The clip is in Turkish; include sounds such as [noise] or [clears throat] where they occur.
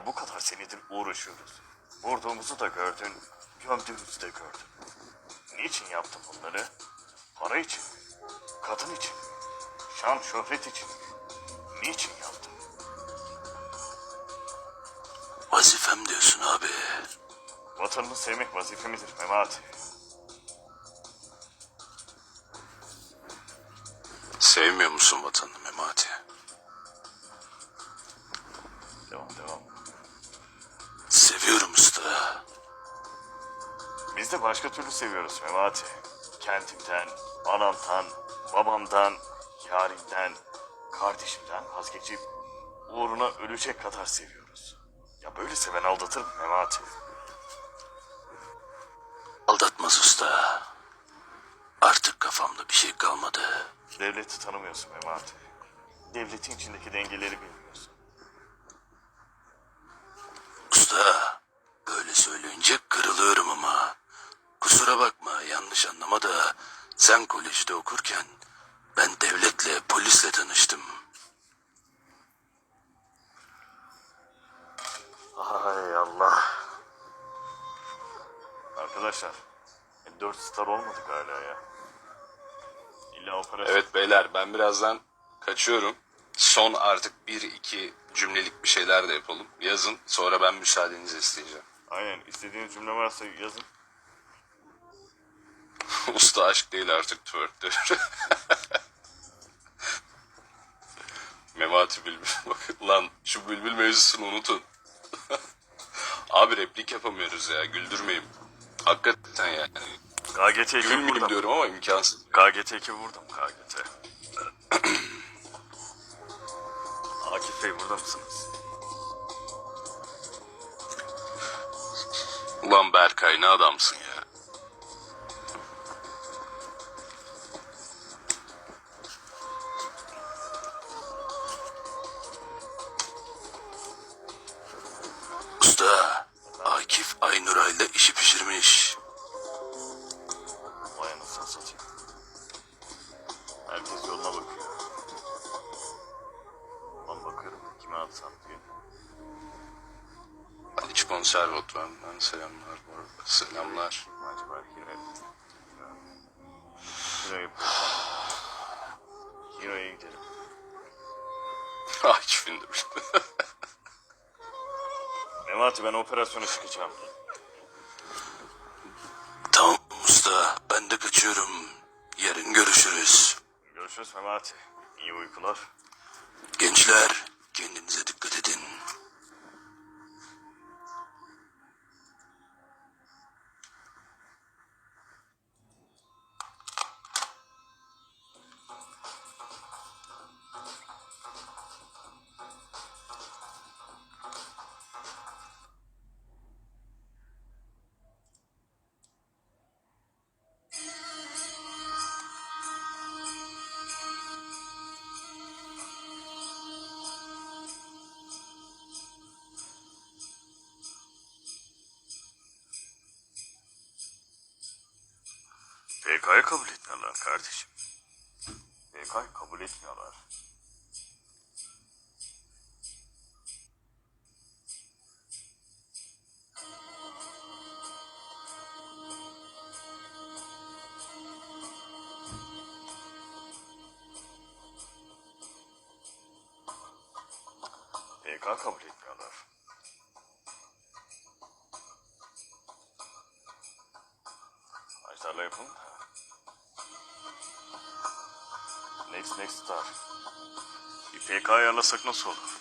Ya bu kadar senedir uğraşıyoruz. Vurduğumuzu da gördün, gömdüğümüzü de gördün. Niçin yaptın bunları? Para için mi? Kadın için mi? Şan şöhret için mi? Niçin yaptın? Vazifem diyorsun abi. Vatanını sevmek vazifemizdir Memati. Sevmiyor musun vatanını Memati? Biz de başka türlü seviyoruz Memati. Kentimden, anamdan, babamdan, yarimden, kardeşimden vazgeçip uğruna ölecek kadar seviyoruz. Ya böyle seven aldatır mı Memati? Aldatmaz usta. Artık kafamda bir şey kalmadı. Devleti tanımıyorsun Memati. Devletin içindeki dengeleri bilmiyorsun. Usta, böyle söyleyince kırılıyorum ama. Kusura bakma, anlama da sen kolejde okurken ben devletle, polisle tanıştım. Hay Allah. Arkadaşlar, e, dört star olmadık hala ya. İlla operasyon. Evet beyler ben birazdan kaçıyorum. Son artık bir iki cümlelik bir şeyler de yapalım. Yazın sonra ben müsaadenizi isteyeceğim. Aynen, istediğiniz cümle varsa yazın. [laughs] Usta aşk değil artık twerktür. [laughs] Memati Bülbül [laughs] bakın lan şu Bülbül mevzusunu unutun. Abi replik yapamıyoruz ya güldürmeyin. Hakikaten yani. KGT Gülmeyeyim burada. diyorum ama imkansız. KGT ekibi vurdum KGT. [clears throat] Akif Bey burada mısınız? Ulan Berkay ne adamsın işi pişirmiş. Vay anasını satayım. Herkes yoluna bakıyor. Ben bakıyorum kime atsam diye. Haliç Konservatuvarı'ndan selamlar bu arada. Selamlar. Acaba Hira? Hira. Hira yapıyor. Hira'ya gidelim. Akif'in [laughs] de Memati ben operasyona çıkacağım. Usta, ben de kaçıyorum. Yarın görüşürüz. Görüşürüz Memati. İyi uykular. Gençler, kendinize dikkat edin. PK'yı kabul etmiyorlar kardeşim. PK'yı kabul etmiyorlar. PK kabul etmiyorlar. Ajdarla yapalım. Next next star. PK ayarlasak nasıl olur?